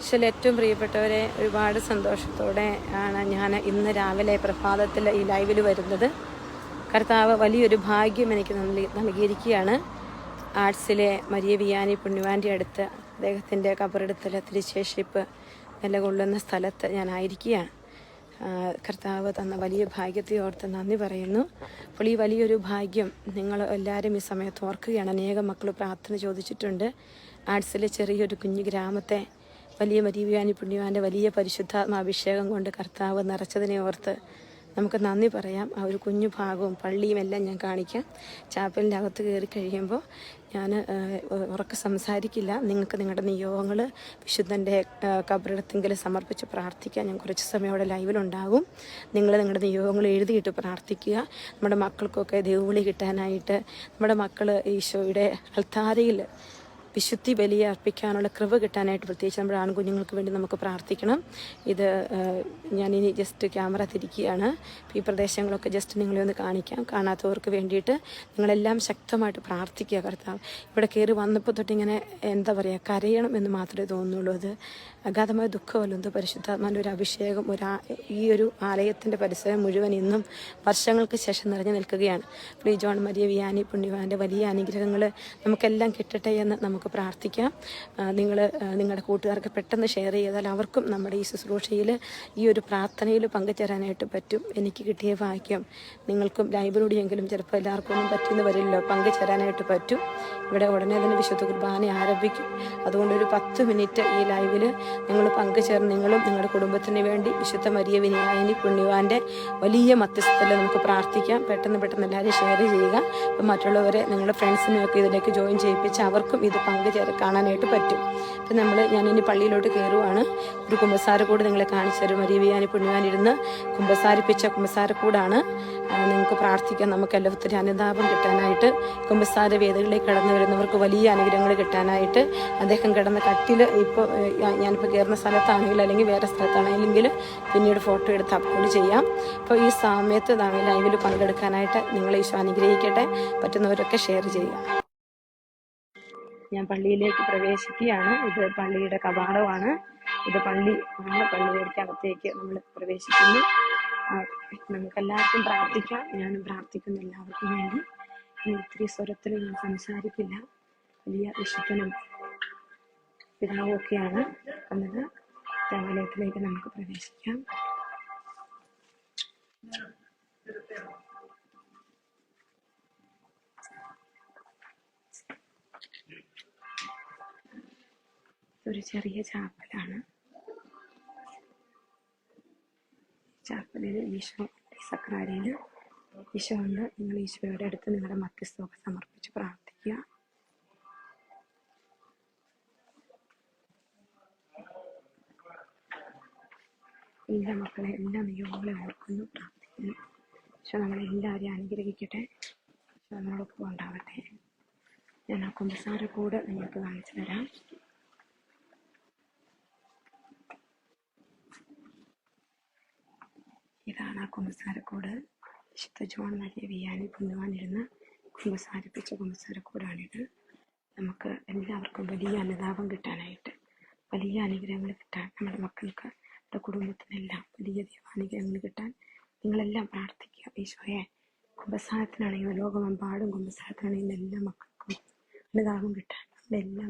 ഈശോയിൽ ഏറ്റവും പ്രിയപ്പെട്ടവരെ ഒരുപാട് സന്തോഷത്തോടെ ആണ് ഞാൻ ഇന്ന് രാവിലെ പ്രഭാതത്തിൽ ഈ ലൈവിൽ വരുന്നത്. കർത്താവ് വലിയൊരു ഭാഗ്യം എനിക്ക് നൽകി നൽകിയിരിക്കുകയാണ്. ആർട്സിലെ മരിയ വിയാനി പുണ്യവാന്റെ അടുത്ത് അദ്ദേഹത്തിന്റെ കബറെടുത്തൽ തിരിശേഷിപ്പ് നിലകൊള്ളുന്ന സ്ഥലത്ത് ഞാനായിരിക്കുകയാണ് കർത്താവ് തന്ന വലിയ ഭാഗ്യത്തെ ഓർത്ത് നന്ദി പറയുന്നു. അപ്പോൾ ഈ വലിയൊരു ഭാഗ്യം നിങ്ങൾ എല്ലാവരും ഈ സമയത്ത് ഓർക്കുകയാണ്. അനേകം മക്കൾ പ്രാർത്ഥന ചോദിച്ചിട്ടുണ്ട്. ആർട്സിലെ ചെറിയൊരു കുഞ്ഞു ഗ്രാമത്തെ വലിയ മരീവിയാനി പുണ്യവാന്റെ വലിയ പരിശുദ്ധാത്മാഭിഷേകം കൊണ്ട് കർത്താവ് നിറച്ചതിനെ ഓർത്ത് നമുക്ക് നന്ദി പറയാം. ആ ഒരു കുഞ്ഞു ഭാഗവും പള്ളിയും എല്ലാം ഞാൻ കാണിക്കാം. ചാപ്പലിന്റെ അകത്ത് കയറി കഴിയുമ്പോൾ ഞാൻ ഉറക്കെ സംസാരിക്കില്ല. നിങ്ങൾക്ക് നിങ്ങളുടെ നിയോഗങ്ങൾ വിശുദ്ധന്റെ കബറിടത്തെങ്കിൽ സമർപ്പിച്ച് പ്രാർത്ഥിക്കാൻ ഞാൻ കുറച്ച് സമയം അവിടെ ലൈവിലുണ്ടാകും. നിങ്ങൾ നിങ്ങളുടെ നിയോഗങ്ങൾ എഴുതിയിട്ട് പ്രാർത്ഥിക്കുക. നമ്മുടെ മക്കൾക്കൊക്കെ ദൈവവിളി കിട്ടാനായിട്ട് നമ്മുടെ മക്കൾ ഈശോയുടെ അൽത്താരയിൽ വിശുദ്ധി ബലിയെ അർപ്പിക്കാനുള്ള കൃപ കിട്ടാനായിട്ട് പ്രത്യേകിച്ച് നമ്മുടെ ആൺകുഞ്ഞുങ്ങൾക്ക് വേണ്ടി നമുക്ക് പ്രാർത്ഥിക്കണം. ഇത് ഞാനിനി ജസ്റ്റ് ക്യാമറ തിരിക്കുകയാണ്. ഈ പ്രദേശങ്ങളൊക്കെ ജസ്റ്റ് നിങ്ങളെ ഒന്ന് കാണിക്കാം. കാണാത്തവർക്ക് വേണ്ടിയിട്ട് നിങ്ങളെല്ലാം ശക്തമായിട്ട് പ്രാർത്ഥിക്കുക കർത്താവ്. ഇവിടെ കയറി വന്നപ്പോൾ തൊട്ട് ഇങ്ങനെ എന്താ പറയുക കരയണം എന്ന് മാത്രമേ തോന്നുള്ളൂ അത്. അഗാധമായ ദുഃഖമല്ലോ എന്തോ പരിശുദ്ധാത്മാന്റെ ഒരു അഭിഷേകം ഒരു ഈ ഒരു ആലയത്തിന്റെ പരിസരം മുഴുവൻ ഇന്നും വർഷങ്ങൾക്ക് ശേഷം നിറഞ്ഞു നിൽക്കുകയാണ്. ഫ്രീ ജോൺ മരിയ വിയാനി പുണ്യവാന്റെ വലിയ അനുഗ്രഹങ്ങൾ നമുക്കെല്ലാം കിട്ടട്ടെ എന്ന് നമുക്ക് പ്രാർത്ഥിക്കാം. നിങ്ങൾ നിങ്ങളുടെ കൂട്ടുകാർക്ക് പെട്ടെന്ന് ഷെയർ ചെയ്താൽ അവർക്കും നമ്മുടെ ഈ ശുശ്രൂഷയിൽ ഈ ഒരു പ്രാർത്ഥനയിൽ പങ്കുചേരാനായിട്ട് പറ്റും. എനിക്ക് കിട്ടിയ ഭാഗ്യം. നിങ്ങൾക്കും ലൈബ്രറിയെങ്കിലും ചിലപ്പോൾ എല്ലാവർക്കും ഒന്നും പറ്റുന്ന വരില്ലല്ലോ. പങ്കുചേരാനായിട്ട് പറ്റും. ഇവിടെ ഉടനെ തന്നെ വിശുദ്ധ കുർബാന ആരംഭിക്കും. അതുകൊണ്ട് ഒരു പത്ത് മിനിറ്റ് ഈ ലൈവിൽ നിങ്ങൾ പങ്കുചേർന്ന് നിങ്ങളും നിങ്ങളുടെ കുടുംബത്തിന് വേണ്ടി വിശുദ്ധ മരിയ വിനായനി പുണ്യവാന്റെ വലിയ മധ്യസ്ഥത്തിൽ നമുക്ക് പ്രാർത്ഥിക്കാം. പെട്ടെന്ന് പെട്ടെന്ന് എല്ലാവരും ഷെയർ ചെയ്യുക. അപ്പം മറ്റുള്ളവരെ നിങ്ങളുടെ ഫ്രണ്ട്സിനെയൊക്കെ ഇതിലേക്ക് ജോയിൻ ചെയ്യിപ്പിച്ച് അവർക്കും ഇത് പങ്കുചേർ കാണാനായിട്ട് പറ്റും. അപ്പം നമ്മൾ ഞാനിനി പള്ളിയിലോട്ട് കയറുവാണ്. ഒരു കുമ്പസാരക്കൂട് നിങ്ങളെ കാണിച്ചു തരും. മരിയ വിയാനി പുണ്യവാൻ കുമ്പസാരിപ്പിച്ച കുമ്പസാരക്കൂടാണ് നിങ്ങൾക്ക് പ്രാർത്ഥിക്കാം. നമുക്ക് എല്ലാത്തിനും അനുതാപം കിട്ടാനായിട്ട് കുമ്പസാര വേദികളിലേക്ക് കടന്നു വരുന്നവർക്ക് വലിയ അനുഗ്രഹങ്ങൾ കിട്ടാനായിട്ട് അദ്ദേഹം കിടന്ന കട്ടിൽ ഇപ്പോൾ ഞാനിപ്പോൾ കയറുന്ന സ്ഥലത്താണെങ്കിൽ അല്ലെങ്കിൽ വേറെ സ്ഥലത്താണെങ്കിൽ പിന്നീട് ഫോട്ടോ എടുത്ത് അപ്ലോഡ് ചെയ്യാം. അപ്പോൾ ഈ സമയത്ത് ലൈവിൽ പങ്കെടുക്കാനായിട്ട് നിങ്ങൾ ഈശോ അനുഗ്രഹിക്കട്ടെ. പറ്റുന്നവരൊക്കെ ഷെയർ ചെയ്യുക ഞാൻ പള്ളിയിലേക്ക് പ്രവേശിക്കുകയാണ്. ഇത് പള്ളിയുടെ കവാടമാണ്. ഇത് പള്ളി ആണ്. പള്ളിയുടെ അകത്തേക്ക് നമ്മൾ പ്രവേശിക്കുന്നു. നമുക്കെല്ലാവർക്കും പ്രാർത്ഥിക്കാം. ഞാനും പ്രാർത്ഥിക്കുന്നു എല്ലാവർക്കും വേണ്ടി. ഇനി ഒത്തിരി സ്വരത്തിൽ ഞാൻ സംസാരിക്കില്ല. വലിയ വിശുദ്ധനും പിതാവും ഒക്കെയാണ് എന്നത് ദേവാലയത്തിലേക്ക് നമുക്ക് പ്രവേശിക്കാം. ഒരു ചെറിയ ചാപ്പലാണ്. ചാപ്പലിൽ ഈശോ സക്രാരിയിൽ ഈശോ ഉണ്ട് നിങ്ങൾ ഈശോയുടെ അടുത്ത് നിങ്ങളുടെ മധ്യസ്ഥമൊക്കെ സമർപ്പിച്ച് പ്രാർത്ഥിക്കുക. എല്ലാ മക്കളെ എല്ലാ നിയോഗങ്ങളെ ഓർക്കുന്നു പ്രാർത്ഥിക്കുന്നു. ഈശോ നമ്മളെല്ലാവരെയും അനുഗ്രഹിക്കട്ടെ. ഈശോ നമ്മളൊപ്പം ഉണ്ടാവട്ടെ. ഞാൻ ആ കുമ്പസാര കൂടെ നിങ്ങൾക്ക് കാണിച്ചു തരാം. ഇതാണ് ആ കുമ്പസാരക്കോട് വിശുദ്ധ ജോൺ മരിയ വിയാനി പുണ്യവാനിരുന്ന് കുമ്പസാരിപ്പിച്ച കുമ്പസാരക്കോടാണിത് നമുക്ക് എല്ലാവർക്കും വലിയ അനുതാപം കിട്ടാനായിട്ട് വലിയ അനുഗ്രഹങ്ങൾ കിട്ടാൻ നമ്മുടെ മക്കൾക്ക് നമ്മുടെ കുടുംബത്തിനെല്ലാം വലിയ ദൈവാനുഗ്രഹങ്ങൾ കിട്ടാൻ നിങ്ങളെല്ലാം പ്രാർത്ഥിക്കുക. ഈശോയെ കുമ്പസാരത്തിനാണെങ്കിലും ലോകമെമ്പാടും കുമ്പസാരത്തിനാണെങ്കിലും എല്ലാ മക്കൾക്കും അനുതാപം കിട്ടാൻ. നമ്മുടെ എല്ലാ